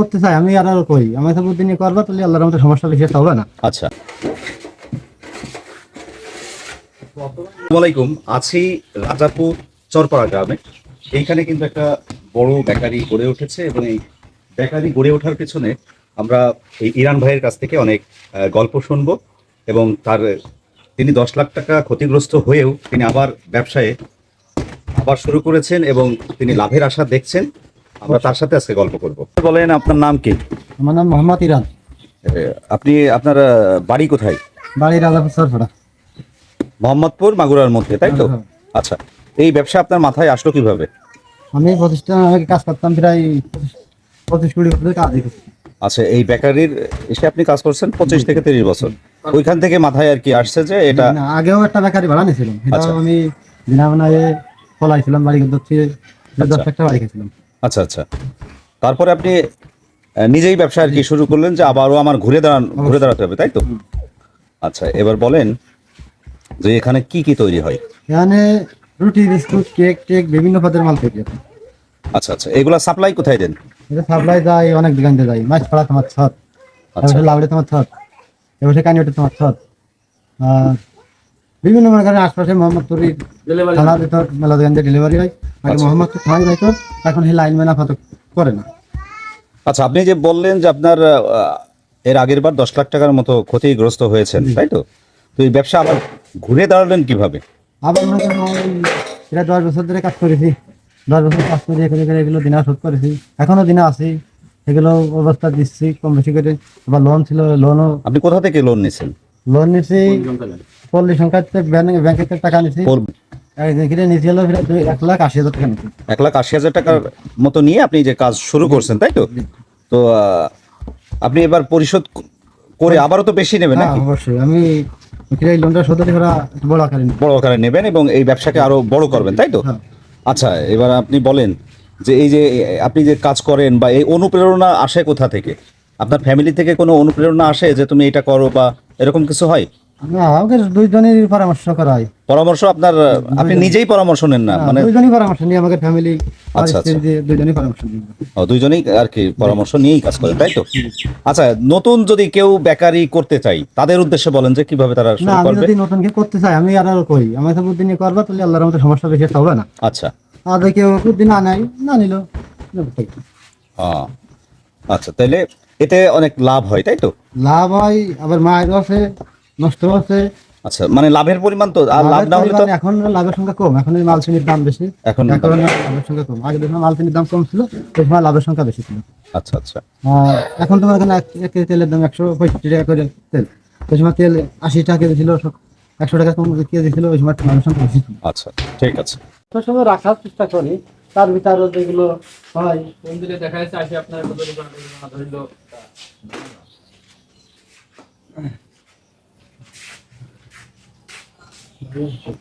করতে চাই, আমি আর আরও করি আমি তো বুদ্ধি নিয়ে করব, তাহলে আল্লাহর মতো সমস্যা একটা হবে না। আচ্ছা। আসসালামু আলাইকুম। আছি রাজাপুর চরপাড়া গ্রামে। এইখানে কিন্তু একটা বড় বেকারি গড়ে উঠেছে এবং এই বেকারি গড়ে ওঠার পেছনে আমরা এই ইরান ভাইয়ের কাছ থেকে অনেক গল্প শুনব এবং তার, তিনি দশ লাখ টাকা ক্ষতিগ্রস্ত হয়েও তিনি আবার ব্যবসায়ে আবার শুরু করেছেন এবং তিনি লাভের আশা দেখছেন। আমরা তার সাথে আজকে গল্প করব। বলেন আপনার নাম কি? আমার নাম মোহাম্মদ ইরান। আপনি আপনার বাড়ি কোথায়? বাড়ি রাজাপুর সরফরা মোহাম্মদপুর মাগুরার মধ্যে তাই তো? হ্যাঁ। আচ্ছা এই ব্যবসা আপনার মাথায় আসলো কীভাবে? আমি প্রতিষ্ঠান আগে কাজ করতাম প্রায় পঁচিশ- কুড়ি বছর কাজ আচ্ছা এই বেকারির এসে আপনি কাজ করছেন পঁচিশ থেকে তিরিশ বছর। ওইখান থেকে মাথায় আর কি আসছে যে এটা আগেও একটা বেকারি ভাড়া নিয়েছিলাম। আচ্ছা। আমি বিনা বানায় ফলাইছিলাম বাড়ি করতে দশ আচ্ছা। একটা বাড়ি খেয়েছিলাম। আচ্ছা আচ্ছা। তারপরে আপনি নিজেই ব্যবসা আর কি শুরু করলেন যে আবারও আমার ঘুরে দাঁড়ান ঘুরে দাঁড়াতে হবে তাই তো? আচ্ছা এবার বলেন যে এখানে কি কি তৈরি হয়? এখানে রুটি বিস্কুট কেক টেক বিভিন্ন পদের মাল তৈরি হয়। আচ্ছা আচ্ছা। এগুলা সাপ্লাই কোথায় দেন? এটা সাপ্লাই যায় অনেক দোকান যায়। মাছ ফাড়া তোমার ছট আচ্ছা। লাউড়ে তোমার ছট এবার কানিওটে তোমার ছট আর বিভিন্ন মনে করেন আশপাশে মোহাম্মদপুরি থানার ভিতর মেলা দোকান দিয়ে ডেলিভারি হয়। আগে আচ্ছা। মোহাম্মদপুর থানায় যাইতো এখন সেই লাইন ম্যান আপাতত করে না। আচ্ছা আপনি যে বললেন যে আপনার আহ, এর আগের বার দশ লাখ টাকার মতো ক্ষতিগ্রস্ত হয়েছেন তাই তো? তো এই ব্যবসা আবার ঘুরে দাঁড়ালেন কীভাবে? আবার মনে করেন এটা দশ বছর ধরে কাজ করেছি। দশ বছর কাজ করে করে করে এগুলো দিনা শোধ করেছি। এখনও দিনা আছি। এগুলো অবস্থা দিচ্ছি কম বেশি করে। আবার লোন ছিল লোনও আপনি কোথা থেকে লোন নিয়েছেন? লোন নিছি পল্লী সংখ্যা ব্যাংকের থেকে টাকা দুই- এক লাখ আশি হাজার টাকা এক লাখ আশি হাজার টাকার মতো নিয়ে আপনি যে কাজ শুরু করছেন তাই তো? তো আপনি এবার পরিশোধ করে আবারও তো বেশি নেবেন হ্যাঁ নাকি? অবশ্যই। আমি এই লোনটা শোধ করে বড় আকারে বড় আকারে নেবেন এবং এই ব্যবসাকে আরও বড় করবেন তাই তো? হ্যাঁ। আচ্ছা এবার আপনি বলেন যে এই যে আপনি যে কাজ করেন বা এই অনুপ্রেরণা আসে কোথা থেকে? আপনার ফ্যামিলি থেকে কোনো অনুপ্রেরণা আসে যে তুমি এটা করো বা এরকম কিছু হয়? না পরামর্শ করা হয়। পরামর্শ আপনার আপনি নিজেই পরামর্শ নেন না মানে দুইজনই পরামর্শ নিয়ে আমাকে ফ্যামিলি আচ্ছা, আচ্ছা। দুইজনই পরামর্শ নিই ও, দুইজনেই আর কি পরামর্শ নিয়েই কাজ করেন তাই তো? আচ্ছা নতুন যদি কেউ বেকারি করতে চাই তাদের উদ্দেশ্যে বলেন যে কীভাবে তারা শুরু করবে। যদি নতুন কেউ করতে চাই আমি আর আরও করি আমি তো বুদ্ধি নিয়ে করব তাহলে আল্লাহর মতো সমস্যা বেশি হবে না? আচ্ছা। আর কেউ বুদ্ধি না নেয় না নিল আচ্ছা তাহলে এতে অনেক লাভ হয় তাই তো? লাভ হয় আবার মায়েরও আছে নষ্ট হচ্ছে। আচ্ছা মানে লাভের পরিমাণ তো আর লাভ না হলে তো এখন লাভের সংখ্যা কম। এখন এই মাল চিনির দাম বেশি। এখন এখন লাভের সংখ্যা কম। আগে যখন মাল চিনির দাম কম ছিল সেই সময় লাভের সংখ্যা বেশি ছিল। আচ্ছা আচ্ছা। এখন তোমার এখানে এক কেজি তেলের দাম একশো পঁয়ষট্টি টাকা করে তেল। সেই সময় তেল আশি টাকা কেজি ছিল একশো টাকা কম কেজি ছিল ওই সময় লাভের সংখ্যা বেশি ছিল। আচ্ছা ঠিক আছে। সব সময় রাখার চেষ্টা করি। তার ভিতরে যেগুলো হয় মন্দিরে দেখা যাচ্ছে আসি আপনার কত Боже.